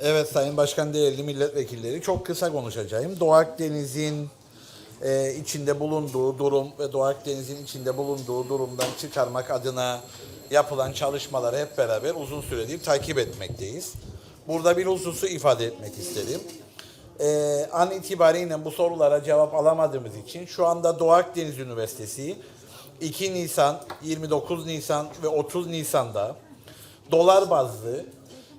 Evet Sayın Başkan değerli milletvekilleri çok kısa konuşacağım. Doğu Akdeniz'in e, içinde bulunduğu durum ve Doğu Akdeniz'in içinde bulunduğu durumdan çıkarmak adına yapılan çalışmaları hep beraber uzun süredir takip etmekteyiz. Burada bir hususu ifade etmek isterim. E, an itibariyle bu sorulara cevap alamadığımız için şu anda Doğu Akdeniz Üniversitesi 2 Nisan, 29 Nisan ve 30 Nisan'da dolar bazlı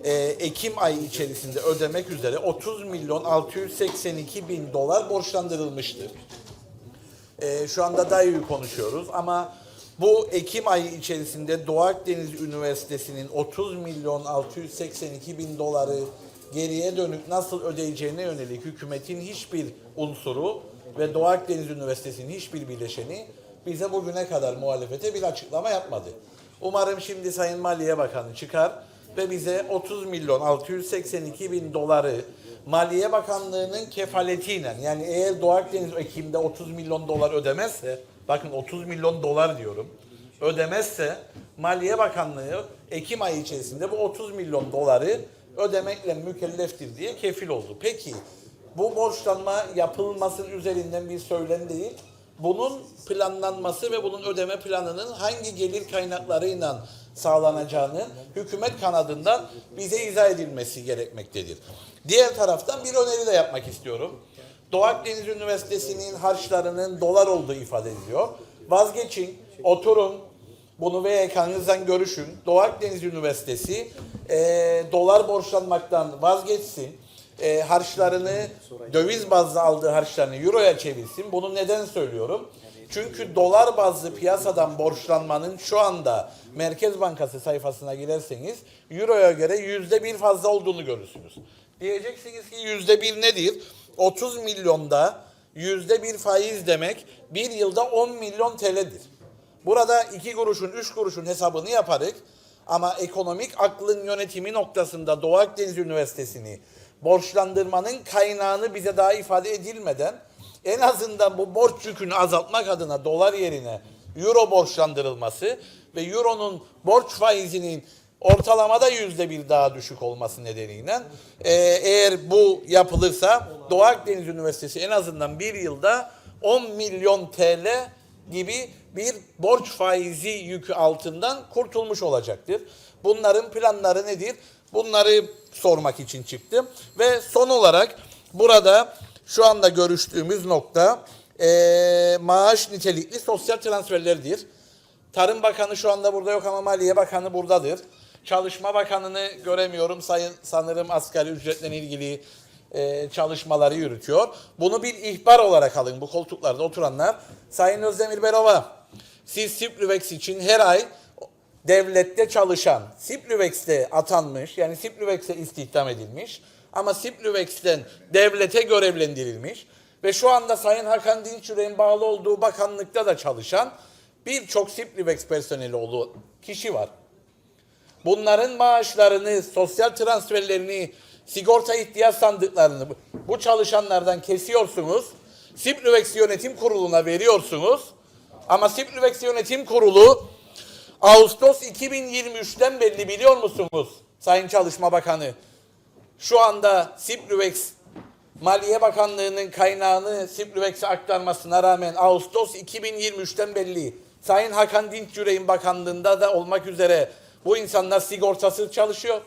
e, Ekim ayı içerisinde ödemek üzere 30 milyon 682 bin dolar borçlandırılmıştır. E, şu anda iyi konuşuyoruz ama bu Ekim ayı içerisinde Doğu Akdeniz Üniversitesi'nin 30 milyon 682 bin doları geriye dönük nasıl ödeyeceğine yönelik hükümetin hiçbir unsuru ve Doğu Akdeniz Üniversitesi'nin hiçbir bileşeni bize bugüne kadar muhalefete bir açıklama yapmadı. Umarım şimdi Sayın Maliye Bakanı çıkar ve bize 30 milyon 682 bin doları Maliye Bakanlığı'nın kefaletiyle yani eğer Doğu Akdeniz Ekim'de 30 milyon dolar ödemezse bakın 30 milyon dolar diyorum ödemezse Maliye Bakanlığı Ekim ayı içerisinde bu 30 milyon doları ödemekle mükelleftir diye kefil oldu. Peki bu borçlanma yapılmasının üzerinden bir söylem değil. Bunun planlanması ve bunun ödeme planının hangi gelir kaynaklarıyla sağlanacağını hükümet kanadından bize izah edilmesi gerekmektedir. Diğer taraftan bir öneri de yapmak istiyorum. Doğu Akdeniz Üniversitesi'nin harçlarının dolar olduğu ifade ediliyor. Vazgeçin, oturun, bunu ve ekranınızdan görüşün. Doğu Akdeniz Üniversitesi e, dolar borçlanmaktan vazgeçsin. E, harçlarını, döviz bazlı aldığı harçlarını euroya çevirsin. Bunu neden söylüyorum? Çünkü dolar bazlı piyasadan borçlanmanın şu anda Merkez Bankası sayfasına girerseniz euroya göre yüzde bir fazla olduğunu görürsünüz. Diyeceksiniz ki yüzde bir nedir? 30 milyonda yüzde bir faiz demek bir yılda 10 milyon TL'dir. Burada iki kuruşun, üç kuruşun hesabını yaparız. Ama ekonomik aklın yönetimi noktasında Doğu Akdeniz Üniversitesi'ni borçlandırmanın kaynağını bize daha ifade edilmeden en azından bu borç yükünü azaltmak adına dolar yerine euro borçlandırılması ve euronun borç faizinin ortalamada yüzde bir daha düşük olması nedeniyle e, eğer bu yapılırsa Doğu Akdeniz Üniversitesi en azından bir yılda 10 milyon TL gibi bir borç faizi yükü altından kurtulmuş olacaktır. Bunların planları nedir? Bunları sormak için çıktım. Ve son olarak burada şu anda görüştüğümüz nokta eee, maaş nitelikli sosyal transferlerdir. Tarım Bakanı şu anda burada yok ama Maliye Bakanı buradadır. Çalışma Bakanı'nı göremiyorum. Sayın sanırım asgari ücretle ilgili e, çalışmaları yürütüyor. Bunu bir ihbar olarak alın bu koltuklarda oturanlar. Sayın Özdemir Berova, siz Siplüvex için her ay devlette çalışan, Siplüvex'te atanmış, yani Siplüvex'e istihdam edilmiş ama Siplüvex'ten devlete görevlendirilmiş ve şu anda Sayın Hakan Dinçürek'in bağlı olduğu bakanlıkta da çalışan birçok Siplüvex personeli olduğu kişi var. Bunların maaşlarını, sosyal transferlerini, sigorta ihtiyaç sandıklarını bu çalışanlardan kesiyorsunuz. Siplüvex Yönetim Kurulu'na veriyorsunuz. Ama Siplüvex Yönetim Kurulu Ağustos 2023'ten belli biliyor musunuz Sayın Çalışma Bakanı? Şu anda Siplüvex Maliye Bakanlığı'nın kaynağını Siplüvex'e aktarmasına rağmen Ağustos 2023'ten belli. Sayın Hakan Dinçürek'in bakanlığında da olmak üzere bu insanlar sigortasız çalışıyor.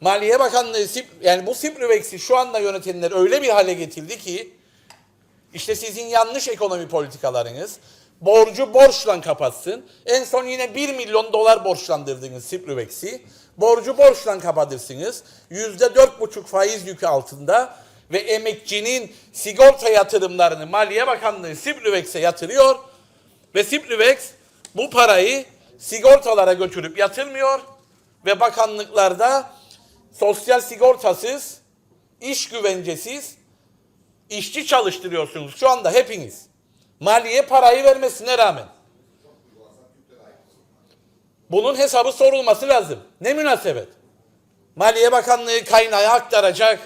Maliye Bakanlığı yani bu Siplüvex'i şu anda yönetenler öyle bir hale getirdi ki işte sizin yanlış ekonomi politikalarınız borcu borçla kapatsın. En son yine 1 milyon dolar borçlandırdınız Siplüvex'i. Borcu borçla kapatırsınız. Yüzde dört buçuk faiz yükü altında ve emekçinin sigorta yatırımlarını Maliye Bakanlığı Siplüvex'e yatırıyor ve Siplüvex bu parayı sigortalara götürüp yatırmıyor ve bakanlıklarda sosyal sigortasız, iş güvencesiz işçi çalıştırıyorsunuz şu anda hepiniz. Maliye parayı vermesine rağmen. Bunun hesabı sorulması lazım. Ne münasebet? Maliye Bakanlığı kaynağı aktaracak.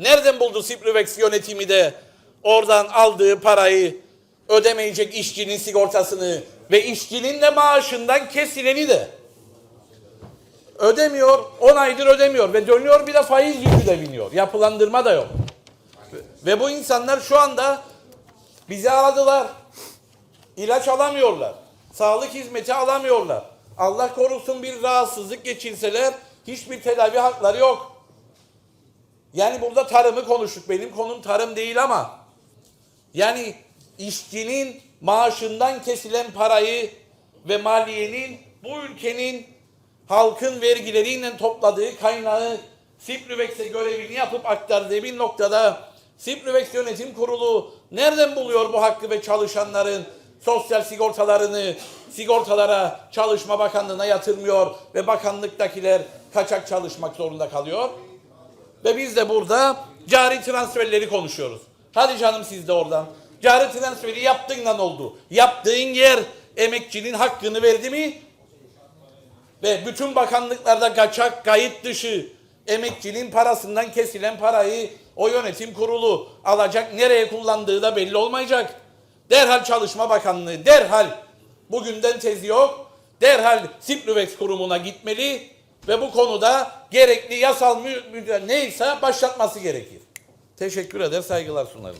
Nereden buldu Siplüvex yönetimi de oradan aldığı parayı ödemeyecek işçinin sigortasını ve işçinin de maaşından kesileni de Ödemiyor, 10 aydır ödemiyor ve dönüyor bir de faiz yükü de biniyor. Yapılandırma da yok. Ve bu insanlar şu anda bizi aradılar. İlaç alamıyorlar. Sağlık hizmeti alamıyorlar. Allah korusun bir rahatsızlık geçirseler hiçbir tedavi hakları yok. Yani burada tarımı konuştuk. Benim konum tarım değil ama yani işçinin maaşından kesilen parayı ve maliyenin bu ülkenin halkın vergileriyle topladığı kaynağı Siprivex'e görevini yapıp aktardığı bir noktada Siprivex Yönetim Kurulu nereden buluyor bu hakkı ve çalışanların sosyal sigortalarını sigortalara Çalışma Bakanlığı'na yatırmıyor ve bakanlıktakiler kaçak çalışmak zorunda kalıyor? Ve biz de burada cari transferleri konuşuyoruz. Hadi canım siz de oradan. Cari transferi yaptın lan oldu. Yaptığın yer emekçinin hakkını verdi mi? Ve bütün bakanlıklarda kaçak, kayıt dışı emekçinin parasından kesilen parayı o yönetim kurulu alacak. Nereye kullandığı da belli olmayacak. Derhal Çalışma Bakanlığı, derhal bugünden tezi yok. Derhal Siprivex kurumuna gitmeli ve bu konuda gerekli yasal mü- mü- neyse başlatması gerekir. Teşekkür eder, saygılar sunarım.